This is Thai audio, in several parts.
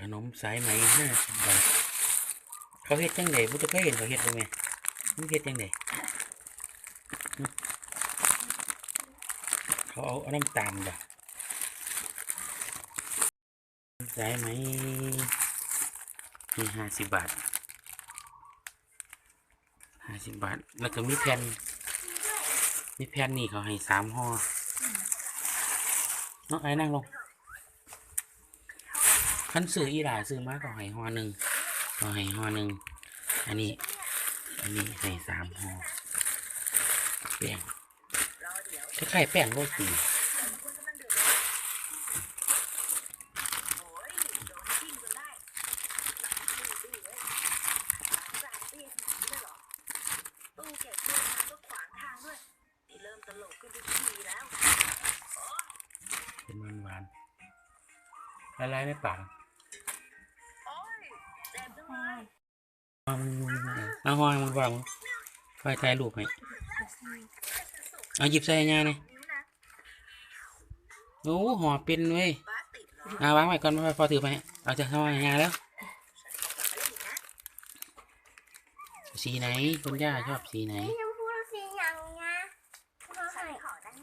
ขนมสายไหมห้าสิบบาทเขาเฮ็ดจังไดบ่จะเคยเห็นเขาเฮ็ดบ่แม่มันเฮ็ดจังไดเขาเอาเอาน้ำตาลบ่สายไหมนี่ห้าสิบบาทห้าสิบบาท แล้วก็มีแผ่นมีแผ่นนี่เขาให้สามห่อเนาะไอ้นั่งลง คันซื้ออีหลาซื้อมาก็ให้ห่อหนึ่งก็ให้ห่อหนึ่งอันนี้ อันนี้ให้สามหอแป้งคล้ายๆแป้งโรตีเป็นหวานหวานละลายในปาก เอาห่อให้มันวางไฟถ่ายรูปให้เอาหยิบใส่ง่ายเลยโอ้ห่อเป็นเว้ยเอาวางไว้ก่อนพอถือไปให้เอาจะห่อง่ายๆแล้ว สีไหนคุณย่าชอบสีไหนนี่ชมพูสีอย่างนะเขาใส่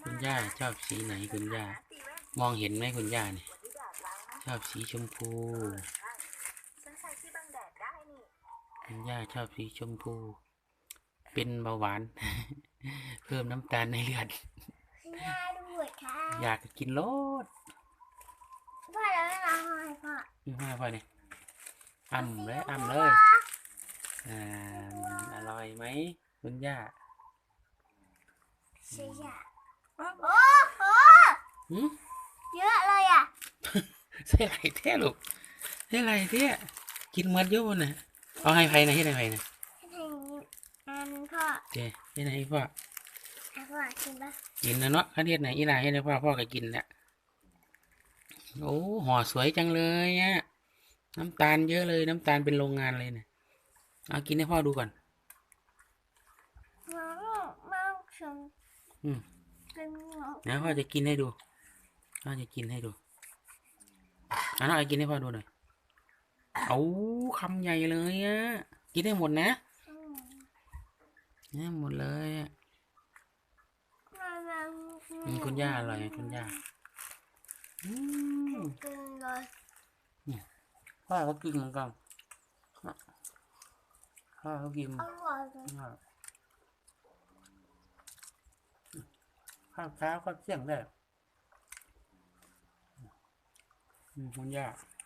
คุณย่าชอบสีไหนคุณย่ามองเห็นไหมคุณย่าเนี่ยชอบสีชมพู คุณย่าชอบสีชมพู เป็นเบาหวาน เพิ่มน้ำตาลในเลือดสีหน้าด้วยค่ะอยากกินรสพ่อแล้วไม่ร้องไห้พ่อนี่มาพ่อเนี่ยอ่ำเลยอ่ำเลยอ่าอร่อยไหมคุณย่าสีอะโอ้โหหืมเยอะเลยอะ ใส่ไรแท้ลูกใส่ไรแท้กินหมดเยอะวะน่ะ เอาให้ไผ่นะให้ไผ่นะให้อันพ่อเจ๊ให้ไหนพ่อเอาพ่อกินปะกินนะเนาะคันเทศไหนอีหลาให้ได้พ่อพ่อก็กินแหละโอ้ห่อสวยจังเลยอะน้ำตาลเยอะเลยน้ำตาลเป็นโรงงานเลยเนี่ยเอากินให้พ่อดูก่อนมาลูกมาชมอืมเป็นหนูนะพ่อจะกินให้ดูพ่อจะกินให้ดูอะน้องไอ้กินให้พ่อดูหน่อย เอาคำใหญ่เลยอะกินให้หมดนะอืมเนี่ยหมดเลยอะมามาอืมคุณย่าอร่อยไหมคุณย่าอืมกินเลยพ่อก็กินเหมือนกันพ่อก็กินอร่อยเลยข้าวเช้าข้าวเที่ยงได้อืมคุณย่าอืมอืม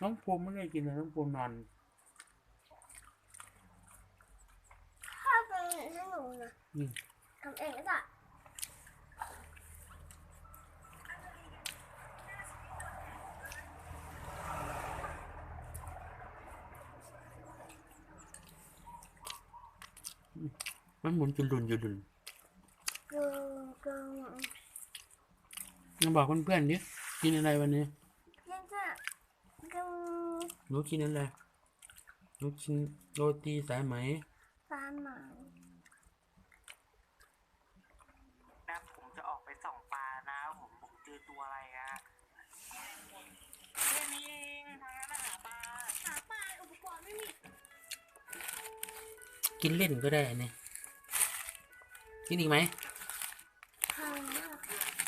น้องภูมิไม่ได้กินเลยน้องภูมินอนข้าวเป็นให้หนูนะอืมทำเองก็ได้มันหมุนจุลุนจุลุน กึ่งกึ่ง มา บอกเพื่อนๆดิกินอะไรวันนี้ยังจะกึ่งหนูกินอะไรหนูกินโรตีสายไหมปลาหมานะผมจะออกไปส่องปลานะผมผมเจอตัวอะไรอะแค่นี้เองทางนั้นน่ะหาปลาหาปลาอุปกรณ์ไม่มีกินเล่นก็ได้เนี่ยกินอีกไหมทางมาก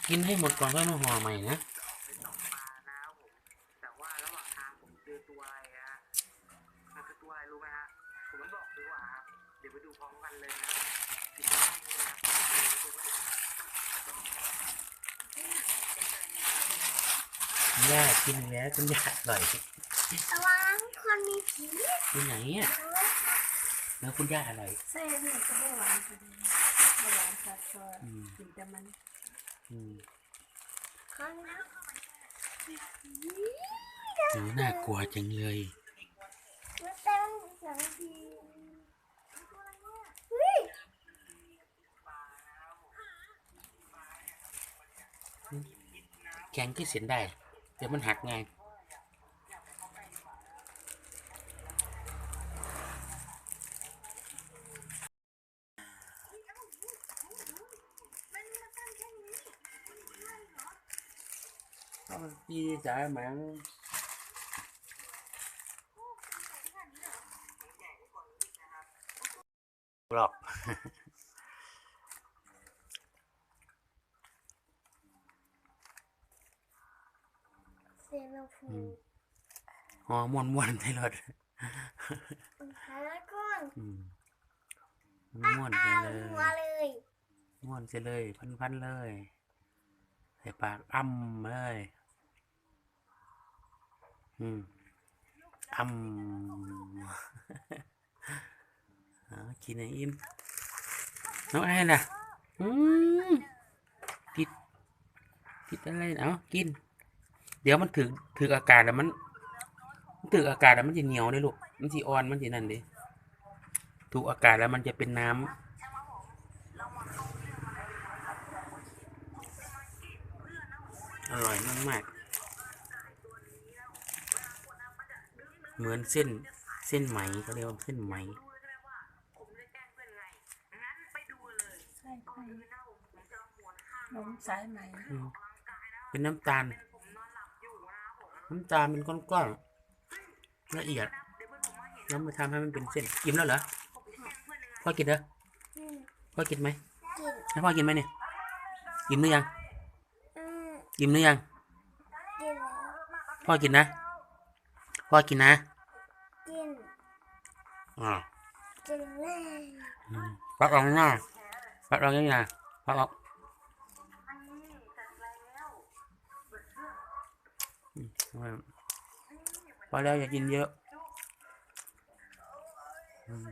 กินให้หมดก่อนค่อยมาห่อใหม่นะไปส่องปลานะผมแต่ว่าระหว่างทางผมเจอตัวอะไรอะมันคือตัวอะไรรู้ไหมฮะผมไม่บอกดีกว่าครับเดี๋ยวไปดูพร้อมกันเลยนะติดตามเลยนะครับคุณย่ากินแล้วคุณย่าอร่อยระวังคนมีผีที่ไหนอะแล้วคุณย่าอร่อยใส่หนูก็ไม่หวานพอดีไม่หวานค่ะชอบอืมกินแต่มัน อืมคนนะหนูน่ากลัวจังเลยมันเต็มสองทีเฮ้ยแข็งที่เสียนได้ เดี๋ยวมันหักไง ก็มันดีใจมั้งหรอกเสียงฟูหอมวนวนๆในรถหาก้อนอืมม่วนไปอ้าวเลยหัวเลยม่วนไปเลยพันพันๆเลย ใส่ปากอ้ำเลย อืมอ้ำเอากินให้อิ่มน้องไอ้น่ะ อืมติดติดอะไรเอากิน เดี๋ยวมันถึงถึงอากาศแล้วมันมันถึงอากาศแล้วมันจะเหนียวเลยลูก มันจะอ่อนมันจะนั่นดิถูกอากาศแล้วมันจะเป็นน้ำอร่อยมากมากๆ เหมือนเส้นเส้นไหมเขาเรียกว่าเส้นไหมใช่ไหมนมสายไหมอืมเป็นน้ำตาล น้ำตาลเป็นก้อนๆละเอียด แล้วมาทำให้มันเป็นเส้นอิ่มแล้วเหรอพ่อกินเหรออืมพ่อกินไหมกินให้พ่อกินไหมเนี่ยอิ่มหรือยังอืมอิ่มหรือยังกินแล้วพ่อกินนะ พ่อกินนะ กินอ่ากินแล้วอืมปักออกหน้าปักออกยังไงปักออกอืมพอแล้วอย่ากินเยอะอืม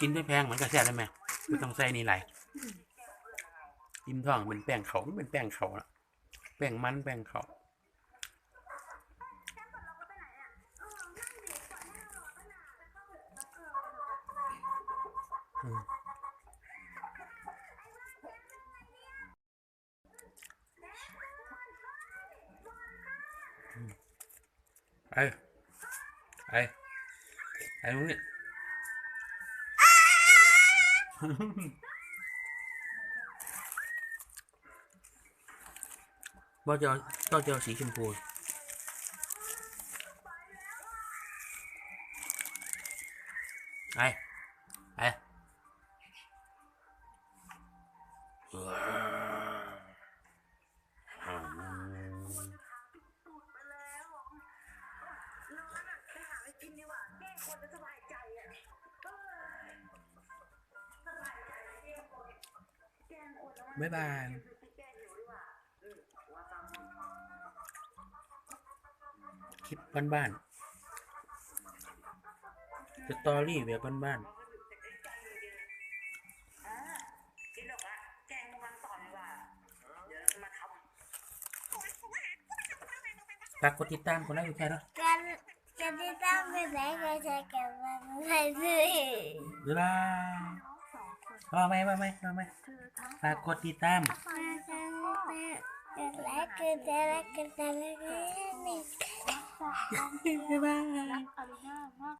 กินไม่แพงเหมือนกับแซ่บได้ไหมไม่ต้องใส่นี่ไหลายอิ่มท้องเป็นแป้งเขามันเป็นแป้งเขาละแป้งมันแป้งเขา อืมไอ้ไอ้ไอ้มึงนี่ว่าจะ บ๊ายบายคลิปบ้านๆสตอรี่แบบบ้านๆฝากกดติดตามกดไลค์กดแชร์ด้วยกันกันที่ตั้งไปไหนก็จะเก็บมันไว้ด้วยบ๊ายบาย มาไหมมาไหมมาไหมฝากกดติดตามมากันไปกดไลค์กดแชร์กดติดตามบ๊ายบาย